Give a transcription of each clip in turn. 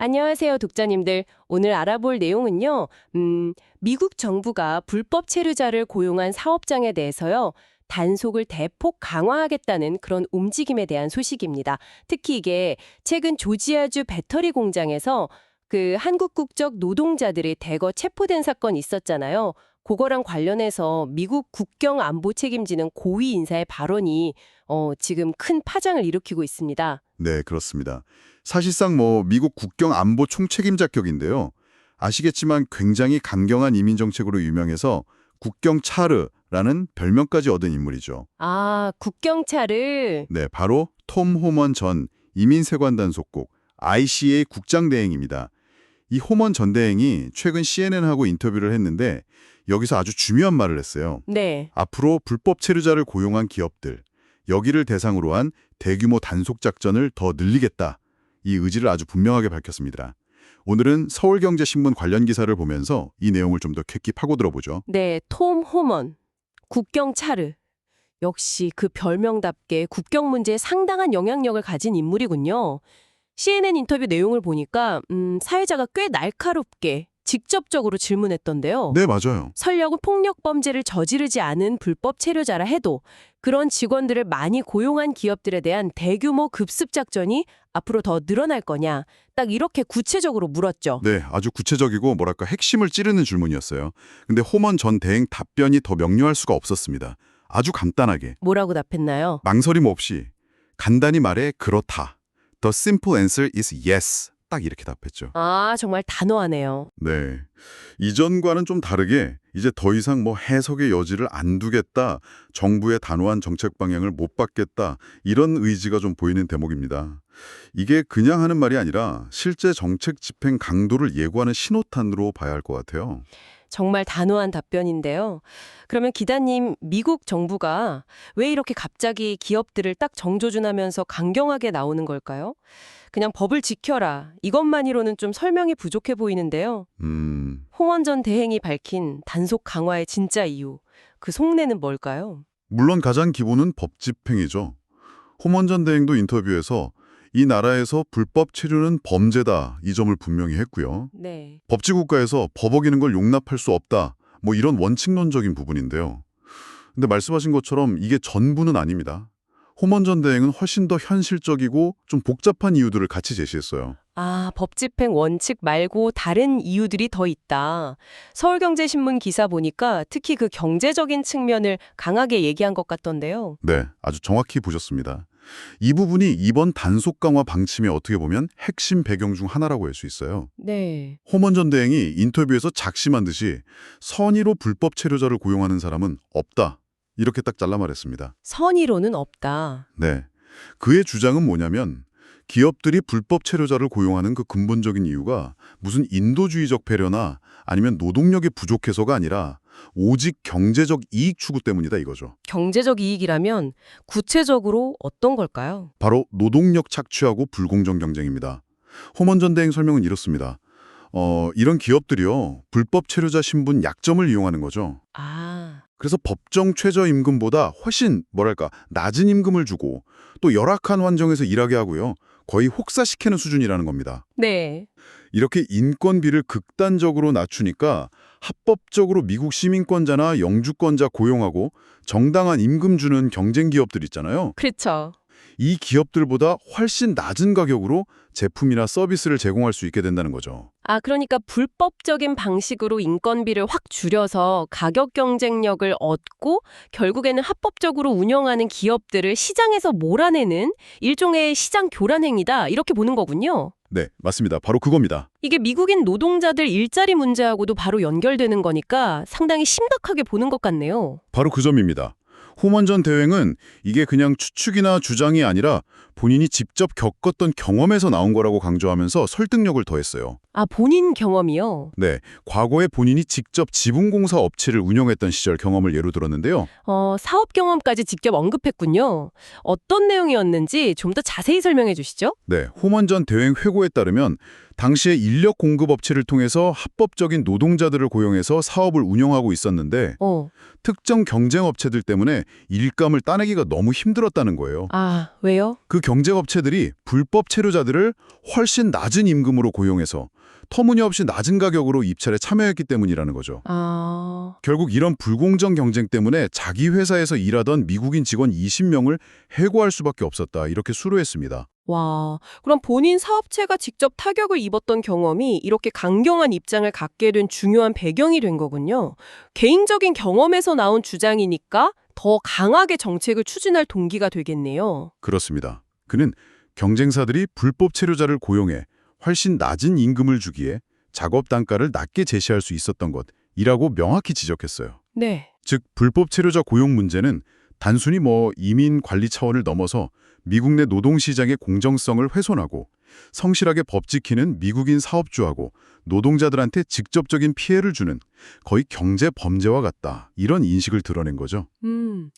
안녕하세요, 독자님들. 오늘 알아볼 내용은요, 음, 미국 정부가 불법 체류자를 고용한 사업장에 대해서요, 단속을 대폭 강화하겠다는 그런 움직임에 대한 소식입니다. 특히 이게 최근 조지아주 배터리 공장에서 그 한국 국적 노동자들이 대거 체포된 사건이 있었잖아요. 그거랑 관련해서 미국 국경 안보 책임지는 고위 인사의 발언이 어, 지금 큰 파장을 일으키고 있습니다. 네, 그렇습니다. 사실상 뭐 미국 국경 안보 총책임자 격인데요. 아시겠지만 굉장히 강경한 이민 정책으로 유명해서 국경 차르라는 별명까지 얻은 인물이죠. 아, 국경차를 네, 바로 톰 호먼 전 이민세관 단 속국 ICA 국장 대행입니다. 이 호먼 전 대행이 최근 CNN하고 인터뷰를 했는데 여기서 아주 중요한 말을 했어요. 네. 앞으로 불법 체류자를 고용한 기업들, 여기를 대상으로 한 대규모 단속 작전을 더 늘리겠다. 이 의지를 아주 분명하게 밝혔습니다. 오늘은 서울경제신문 관련 기사를 보면서 이 내용을 좀 더 깊이 파고들어보죠. 네, 톰 호먼. 국경차르. 역시 그 별명답게 국경 문제에 상당한 영향력을 가진 인물이군요. CNN 인터뷰 내용을 보니까 음, 사회자가 꽤 날카롭게 직접적으로 질문했던데요. 네, 맞아요. 설령은 폭력 범죄를 저지르지 않은 불법 체류자라 해도 그런 직원들을 많이 고용한 기업들에 대한 대규모 급습 작전이 앞으로 더 늘어날 거냐 딱 이렇게 구체적으로 물었죠. 네, 아주 구체적이고 뭐랄까 핵심을 찌르는 질문이었어요. 근데 호먼 전 대행 답변이 더 명료할 수가 없었습니다. 아주 간단하게, 뭐라고 답했나요? 망설임 없이 간단히 말해 그렇다. The simple answer is yes. 딱 이렇게 답했죠. 아 정말 단호하네요. 네. 이전과는 좀 다르게 이제 더 이상 뭐 해석의 여지를 안 두겠다, 정부의 단호한 정책 방향을 못 받겠다, 이런 의지가 좀 보이는 대목입니다. 이게 그냥 하는 말이 아니라 실제 정책 집행 강도를 예고하는 신호탄으로 봐야 할 것 같아요. 정말 단호한 답변인데요. 그러면 기다님, 미국 정부가 왜 이렇게 갑자기 기업들을 딱 정조준하면서 강경하게 나오는 걸까요? 그냥 법을 지켜라. 이것만으로는 좀 설명이 부족해 보이는데요. 음, 홍원 전 대행이 밝힌 단속 강화의 진짜 이유, 그 속내는 뭘까요? 물론 가장 기본은 법 집행이죠. 호먼 전 대행도 인터뷰에서 이 나라에서 불법 체류는 범죄다 이 점을 분명히 했고요. 네. 법치 국가에서 법 어기는 걸 용납할 수 없다. 뭐 이런 원칙론적인 부분인데요. 근데 말씀하신 것처럼 이게 전부는 아닙니다. 호먼 전 대행은 훨씬 더 현실적이고 좀 복잡한 이유들을 같이 제시했어요. 아, 법 집행 원칙 말고 다른 이유들이 더 있다. 서울경제신문 기사 보니까 특히 그 경제적인 측면을 강하게 얘기한 것 같던데요. 네, 아주 정확히 보셨습니다. 이 부분이 이번 단속 강화 방침의 어떻게 보면 핵심 배경 중 하나라고 할 수 있어요. 네. 호먼 전 대행이 인터뷰에서 작심한 듯이 선의로 불법 체류자를 고용하는 사람은 없다. 이렇게 딱 잘라 말했습니다. 선의로는 없다. 네. 그의 주장은 뭐냐면 기업들이 불법 체류자를 고용하는 그 근본적인 이유가 무슨 인도주의적 배려나 아니면 노동력이 부족해서가 아니라 오직 경제적 이익 추구 때문이다 이거죠. 경제적 이익이라면 구체적으로 어떤 걸까요? 바로 노동력 착취하고 불공정 경쟁입니다. 호먼 전 대행 설명은 이렇습니다. 어, 이런 기업들이요. 불법 체류자 신분 약점을 이용하는 거죠. 아, 그래서 법정 최저임금보다 훨씬 뭐랄까 낮은 임금을 주고 또 열악한 환경에서 일하게 하고요. 거의 혹사시키는 수준이라는 겁니다. 네. 이렇게 인건비를 극단적으로 낮추니까 합법적으로 미국 시민권자나 영주권자 고용하고 정당한 임금 주는 경쟁 기업들 있잖아요. 그렇죠. 이 기업들보다 훨씬 낮은 가격으로 제품이나 서비스를 제공할 수 있게 된다는 거죠. 아, 그러니까 불법적인 방식으로 인건비를 확 줄여서 가격 경쟁력을 얻고 결국에는 합법적으로 운영하는 기업들을 시장에서 몰아내는 일종의 시장 교란 행위다. 이렇게 보는 거군요. 네, 맞습니다. 바로 그겁니다. 이게 미국인 노동자들 일자리 문제하고도 바로 연결되는 거니까 상당히 심각하게 보는 것 같네요. 바로 그 점입니다. 호먼 전 대행은 이게 그냥 추측이나 주장이 아니라 본인이 직접 겪었던 경험에서 나온 거라고 강조하면서 설득력을 더했어요. 아, 본인 경험이요? 네, 과거에 본인이 직접 지분공사 업체를 운영했던 시절 경험을 예로 들었는데요. 어, 사업 경험까지 직접 언급했군요. 어떤 내용이었는지 좀 더 자세히 설명해 주시죠. 네, 호먼 전 대행 회고에 따르면 당시에 인력 공급 업체를 통해서 합법적인 노동자들을 고용해서 사업을 운영하고 있었는데 어. 특정 경쟁 업체들 때문에 일감을 따내기가 너무 힘들었다는 거예요. 아, 왜요? 그 경쟁 업체들이 불법 체류자들을 훨씬 낮은 임금으로 고용해서 터무니없이 낮은 가격으로 입찰에 참여했기 때문이라는 거죠. 아, 결국 이런 불공정 경쟁 때문에 자기 회사에서 일하던 미국인 직원 20명을 해고할 수밖에 없었다. 이렇게 수로했습니다. 와. 그럼 본인 사업체가 직접 타격을 입었던 경험이 이렇게 강경한 입장을 갖게 된 중요한 배경이 된 거군요. 개인적인 경험에서 나온 주장이니까 더 강하게 정책을 추진할 동기가 되겠네요. 그렇습니다. 그는 경쟁사들이 불법 체류자를 고용해 훨씬 낮은 임금을 주기에 작업 단가를 낮게 제시할 수 있었던 것이라고 명확히 지적했어요. 네. 즉 불법 체류자 고용 문제는 단순히 뭐 이민 관리 차원을 넘어서 미국 내 노동시장의 공정성을 훼손하고 성실하게 법 지키는 미국인 사업주하고 노동자들한테 직접적인 피해를 주는 거의 경제 범죄와 같다. 이런 인식을 드러낸 거죠. 음.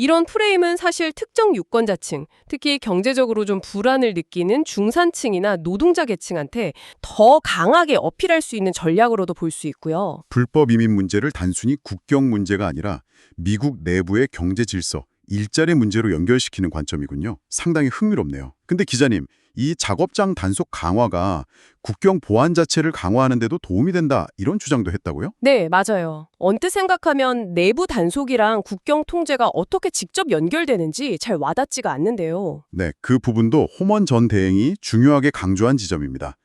이런 프레임은 사실 특정 유권자층, 특히 경제적으로 좀 불안을 느끼는 중산층이나 노동자 계층한테 더 강하게 어필할 수 있는 전략으로도 볼 수 있고요. 불법 이민 문제를 단순히 국경 문제가 아니라 미국 내부의 경제 질서, 일자리 문제로 연결시키는 관점이군요. 상당히 흥미롭네요. 근데 기자님, 이 작업장 단속 강화가 국경 보안 자체를 강화하는 데도 도움이 된다 이런 주장도 했다고요? 네, 맞아요. 언뜻 생각하면 내부 단속이랑 국경 통제가 어떻게 직접 연결되는지 잘 와닿지가 않는데요. 네, 그 부분도 호먼 전 대행이 중요하게 강조한 지점입니다.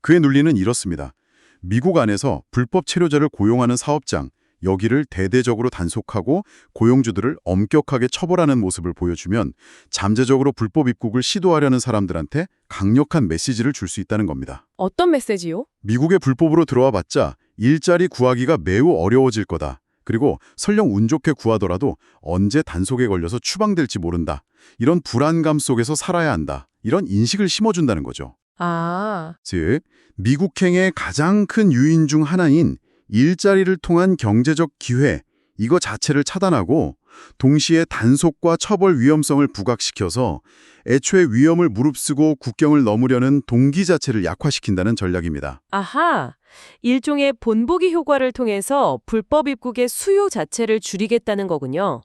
그의 논리는 이렇습니다. 미국 안에서 불법 체류자를 고용하는 사업장, 여기를 대대적으로 단속하고 고용주들을 엄격하게 처벌하는 모습을 보여주면 잠재적으로 불법 입국을 시도하려는 사람들한테 강력한 메시지를 줄 수 있다는 겁니다. 어떤 메시지요? 미국에 불법으로 들어와 봤자 일자리 구하기가 매우 어려워질 거다. 그리고 설령 운 좋게 구하더라도 언제 단속에 걸려서 추방될지 모른다. 이런 불안감 속에서 살아야 한다. 이런 인식을 심어준다는 거죠. 아, 즉, 미국행의 가장 큰 유인 중 하나인 일자리를 통한 경제적 기회, 이거 자체를 차단하고 동시에 단속과 처벌 위험성을 부각시켜서 애초에 위험을 무릅쓰고 국경을 넘으려는 동기 자체를 약화시킨다는 전략입니다. 아하. 일종의 본보기 효과를 통해서 불법 입국의 수요 자체를 줄이겠다는 거군요.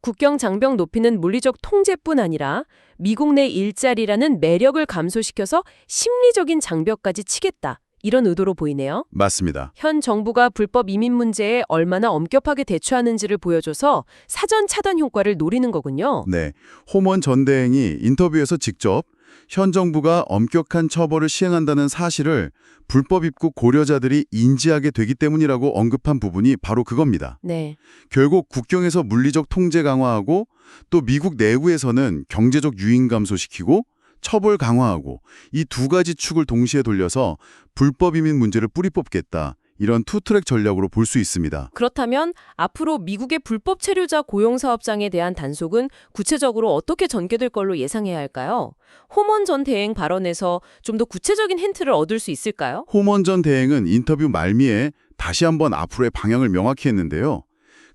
국경 장벽 높이는 물리적 통제뿐 아니라 미국 내 일자리라는 매력을 감소시켜서 심리적인 장벽까지 치겠다. 이런 의도로 보이네요. 맞습니다. 현 정부가 불법 이민 문제에 얼마나 엄격하게 대처하는지를 보여줘서 사전 차단 효과를 노리는 거군요. 네, 호먼 전 대행이 인터뷰에서 직접 현 정부가 엄격한 처벌을 시행한다는 사실을 불법 입국 고려자들이 인지하게 되기 때문이라고 언급한 부분이 바로 그겁니다. 네. 결국 국경에서 물리적 통제 강화하고 또 미국 내부에서는 경제적 유인 감소시키고 처벌 강화하고 이 두 가지 축을 동시에 돌려서 불법 이민 문제를 뿌리 뽑겠다. 이런 투트랙 전략으로 볼 수 있습니다. 그렇다면 앞으로 미국의 불법 체류자 고용 사업장에 대한 단속은 구체적으로 어떻게 전개될 걸로 예상해야 할까요? 호먼 전 대행 발언에서 좀 더 구체적인 힌트를 얻을 수 있을까요? 호먼 전 대행은 인터뷰 말미에 다시 한번 앞으로의 방향을 명확히 했는데요.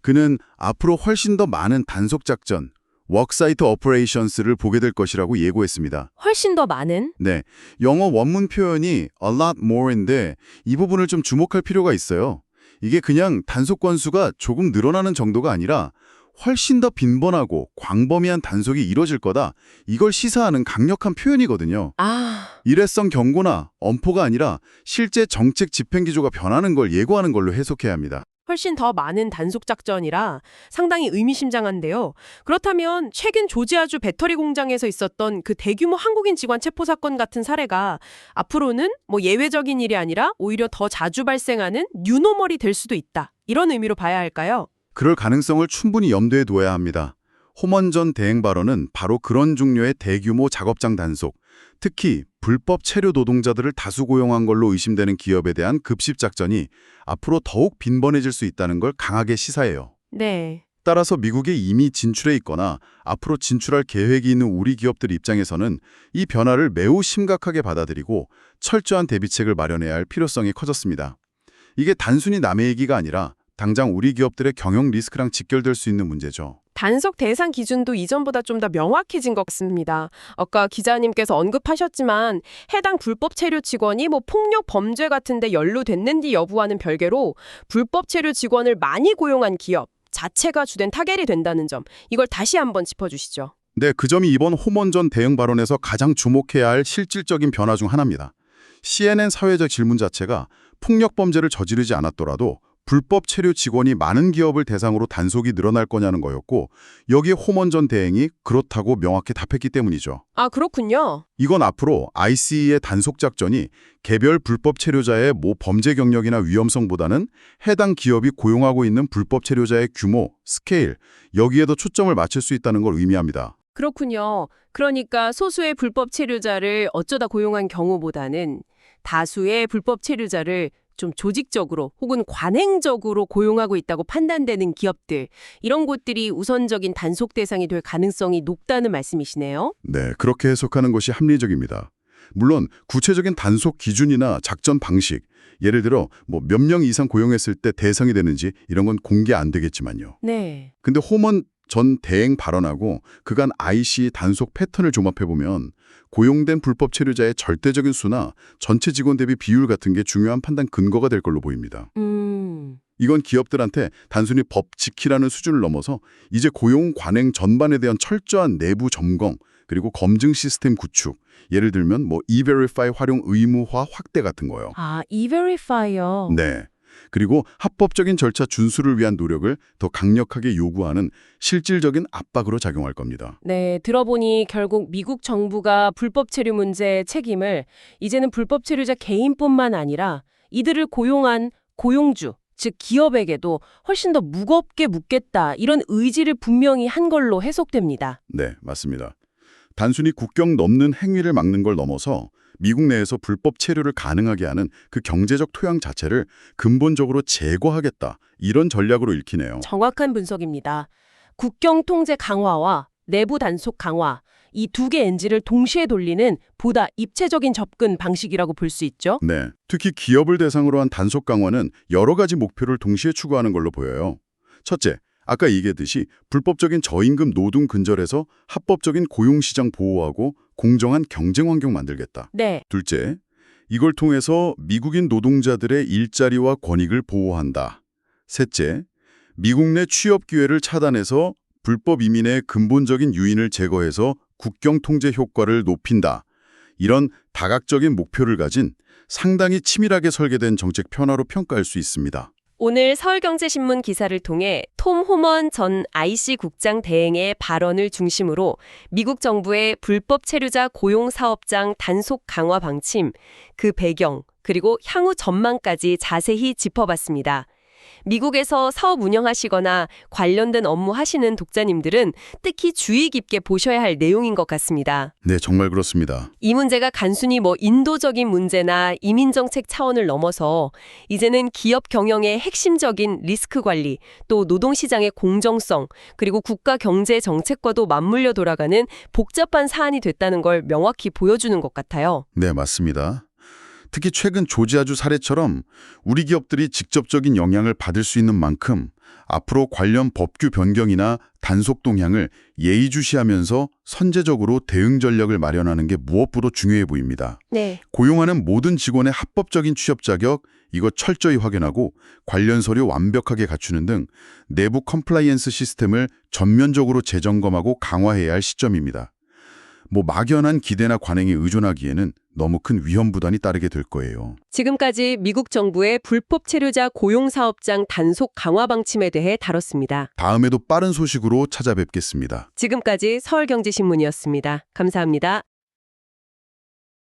그는 앞으로 훨씬 더 많은 단속 작전, 워크사이트 오퍼레이션스를 보게 될 것이라고 예고했습니다. 훨씬 더 많은 네, 영어 원문 표현이 a lot more인데 이 부분을 좀 주목할 필요가 있어요. 이게 그냥 단속 건수가 조금 늘어나는 정도가 아니라 훨씬 더 빈번하고 광범위한 단속이 이뤄질 거다. 이걸 시사하는 강력한 표현이거든요. 아, 일회성 경고나 엄포가 아니라 실제 정책 집행 기조가 변하는 걸 예고하는 걸로 해석해야 합니다. 훨씬 더 많은 단속 작전이라 상당히 의미심장한데요. 그렇다면 최근 조지아주 배터리 공장에서 있었던 그 대규모 한국인 직원 체포 사건 같은 사례가 앞으로는 뭐 예외적인 일이 아니라 오히려 더 자주 발생하는 뉴노멀이 될 수도 있다. 이런 의미로 봐야 할까요? 그럴 가능성을 충분히 염두에 두어야 합니다. 호먼 전 대행 발언은 바로 그런 종류의 대규모 작업장 단속, 특히 불법 체류 노동자들을 다수 고용한 걸로 의심되는 기업에 대한 급식 작전이 앞으로 더욱 빈번해질 수 있다는 걸 강하게 시사해요. 네. 따라서 미국에 이미 진출해 있거나 앞으로 진출할 계획이 있는 우리 기업들 입장에서는 이 변화를 매우 심각하게 받아들이고 철저한 대비책을 마련해야 할 필요성이 커졌습니다. 이게 단순히 남의 얘기가 아니라 당장 우리 기업들의 경영 리스크랑 직결될 수 있는 문제죠. 단속 대상 기준도 이전보다 좀 더 명확해진 것 같습니다. 아까 기자님께서 언급하셨지만 해당 불법 체류 직원이 뭐 폭력 범죄 같은 데 연루됐는지 여부와는 별개로 불법 체류 직원을 많이 고용한 기업 자체가 주된 타겟이 된다는 점 이걸 다시 한번 짚어주시죠. 네, 그 점이 이번 호먼전 대응 발언에서 가장 주목해야 할 실질적인 변화 중 하나입니다. CNN 사회적 질문 자체가 폭력 범죄를 저지르지 않았더라도 불법 체류 직원이 많은 기업을 대상으로 단속이 늘어날 거냐는 거였고 여기에 호먼 전 대행이 그렇다고 명확히 답했기 때문이죠. 아 그렇군요. 이건 앞으로 ICE의 단속 작전이 개별 불법 체류자의 모 범죄 경력이나 위험성보다는 해당 기업이 고용하고 있는 불법 체류자의 규모, 스케일, 여기에 더 초점을 맞출 수 있다는 걸 의미합니다. 그렇군요. 그러니까 소수의 불법 체류자를 어쩌다 고용한 경우보다는 다수의 불법 체류자를 좀 조직적으로 혹은 관행적으로 고용하고 있다고 판단되는 기업들, 이런 곳들이 우선적인 단속 대상이 될 가능성이 높다는 말씀이시네요. 네, 그렇게 해석하는 것이 합리적입니다. 물론 구체적인 단속 기준이나 작전 방식, 예를 들어 뭐 몇 명 이상 고용했을 때 대상이 되는지 이런 건 공개 안 되겠지만요. 네. 근데 호먼 전 대행 발언하고 그간 IC 단속 패턴을 종합해 보면 고용된 불법 체류자의 절대적인 수나 전체 직원 대비 비율 같은 게 중요한 판단 근거가 될 걸로 보입니다. 음. 이건 기업들한테 단순히 법 지키라는 수준을 넘어서 이제 고용 관행 전반에 대한 철저한 내부 점검 그리고 검증 시스템 구축, 예를 들면 뭐 E-Verify 활용 의무화 확대 같은 거요. 아, E-Verify요. 네. 그리고 합법적인 절차 준수를 위한 노력을 더 강력하게 요구하는 실질적인 압박으로 작용할 겁니다. 네, 들어보니 결국 미국 정부가 불법 체류 문제의 책임을 이제는 불법 체류자 개인뿐만 아니라 이들을 고용한 고용주, 즉 기업에게도 훨씬 더 무겁게 묻겠다 이런 의지를 분명히 한 걸로 해석됩니다. 네, 맞습니다. 단순히 국경 넘는 행위를 막는 걸 넘어서 미국 내에서 불법 체류를 가능하게 하는 그 경제적 토양 자체를 근본적으로 제거하겠다. 이런 전략으로 읽히네요. 정확한 분석입니다. 국경 통제 강화와 내부 단속 강화 이 두 개 엔진을 동시에 돌리는 보다 입체적인 접근 방식이라고 볼 수 있죠. 네, 특히 기업을 대상으로 한 단속 강화는 여러 가지 목표를 동시에 추구하는 걸로 보여요. 첫째, 아까 얘기했듯이 불법적인 저임금 노동 근절에서 합법적인 고용시장 보호하고 공정한 경쟁 환경 만들겠다. 네, 둘째, 이걸 통해서 미국인 노동자들의 일자리와 권익을 보호한다. 셋째, 미국 내 취업 기회를 차단해서 불법 이민의 근본적인 유인을 제거해서 국경 통제 효과를 높인다. 이런 다각적인 목표를 가진 상당히 치밀하게 설계된 정책 편화로 평가할 수 있습니다. 오늘 서울경제신문 기사를 통해 톰 호먼 전 IC 국장 대행의 발언을 중심으로 미국 정부의 불법 체류자 고용 사업장 단속 강화 방침, 그 배경, 그리고 향후 전망까지 자세히 짚어봤습니다. 미국에서 사업 운영하시거나 관련된 업무 하시는 독자님들은 특히 주의 깊게 보셔야 할 내용인 것 같습니다. 네, 정말 그렇습니다. 이 문제가 단순히 뭐 인도적인 문제나 이민정책 차원을 넘어서 이제는 기업 경영의 핵심적인 리스크 관리, 또 노동시장의 공정성, 그리고 국가 경제 정책과도 맞물려 돌아가는 복잡한 사안이 됐다는 걸 명확히 보여주는 것 같아요. 네, 맞습니다. 특히 최근 조지아주 사례처럼 우리 기업들이 직접적인 영향을 받을 수 있는 만큼 앞으로 관련 법규 변경이나 단속 동향을 예의주시하면서 선제적으로 대응 전략을 마련하는 게 무엇보다 중요해 보입니다. 네. 고용하는 모든 직원의 합법적인 취업 자격 이거 철저히 확인하고 관련 서류 완벽하게 갖추는 등 내부 컴플라이언스 시스템을 전면적으로 재점검하고 강화해야 할 시점입니다. 뭐 막연한 기대나 관행에 의존하기에는 너무 큰 위험 부담이 따르게 될 거예요. 지금까지 미국 정부의 불법 체류자 고용 사업장 단속 강화 방침에 대해 다뤘습니다. 다음에도 빠른 소식으로 찾아뵙겠습니다. 지금까지 서울경제신문이었습니다. 감사합니다.